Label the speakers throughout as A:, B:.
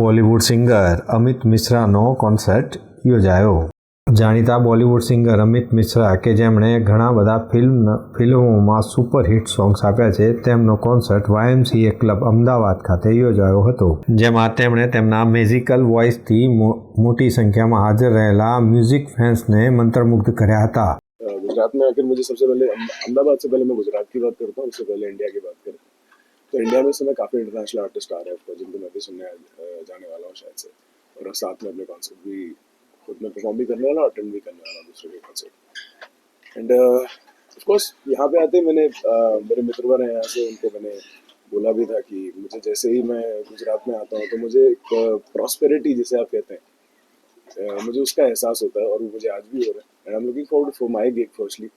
A: Bollywood singer Amit મિશ્રાનો concert યોજાયો. જાણીતા બોલિવૂડ સિંગર અમિત મિશ્રા કે જેમણે ઘણા બધા ફિલ્મ ફિલ્મોમાં સુપરહિટ સોંગ્સ આપ્યા છે, તેમનો કોન્સર્ટ વાયએમસીએ ક્લબ અમદાવાદ ખાતે યોજાયો હતો. જેમાં તેમણે તેમના મેઝિકલ વોઇસથી મોટી સંખ્યામાં હાજર રહેલા મ્યુઝિક ફેન્સને મંત્રમુગ્ધ કર્યા હતા.
B: गुजरात में आकर मुझे सबसे पहले अहमदाबाद से पहले मैं गुजरात की बात करता हूँ उससे पहले इंडिया की बात करें तो इंडिया में समय काफ़ी इंटरनेशनल आर्टिस्ट आ रहे हैं जिनको मैं भी सुनने जाने वाला हूँ शायद से और साथ में अपने कॉन्सर्ट भी खुद में परफॉर्म भी करने वाला अटेंड भी करने वाला दूसरे के कॉन्सर्ट एंड ऑफकोर्स यहाँ पे आते मैंने मेरे मित्रवर हैं यहाँ से उनको मैंने बोला भी था कि मुझे जैसे ही मैं गुजरात में आता हूँ तो मुझे एक प्रॉस्पेरिटी जिसे आप कहते हैं मुझे उसका एहसास होता है और वो मुझे आज भी हो रहा है and I am looking forward for my gig firstly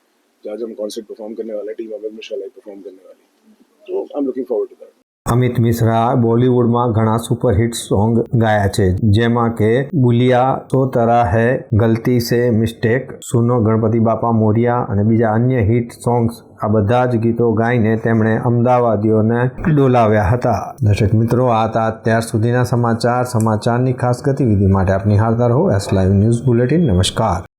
B: जहाँ जो हम कॉन्सर्ट परफॉर्म करने वाला टीम अगर मिशा परफॉर्म करने वाली तो I am looking forward to that
A: Amit Mishra બોલિવૂડમાં ઘણા સુપરહિટ સોંગ ગાયા છે. જેમાં કે, બુલિયા તો તરા હૈ, ગલતી સે મિસ્ટેક સુનો ગણપતિ બાપા મોરિયા અને બીજા અન્ય હિટ સોંગ્સ. આ બધા જ ગીતો ગાઈને તેમણે અમદાવાદીઓને ડોલાવ્યા હતા. દર્શક મિત્રો, આ હતા અત્યાર સુધીના સમાચાર. સમાચારની ખાસ ગતિવિધિ માટે આપની નિહાળતા રહો. એસ લાઈવ ન્યૂઝ બુલેટિન નમસ્કાર.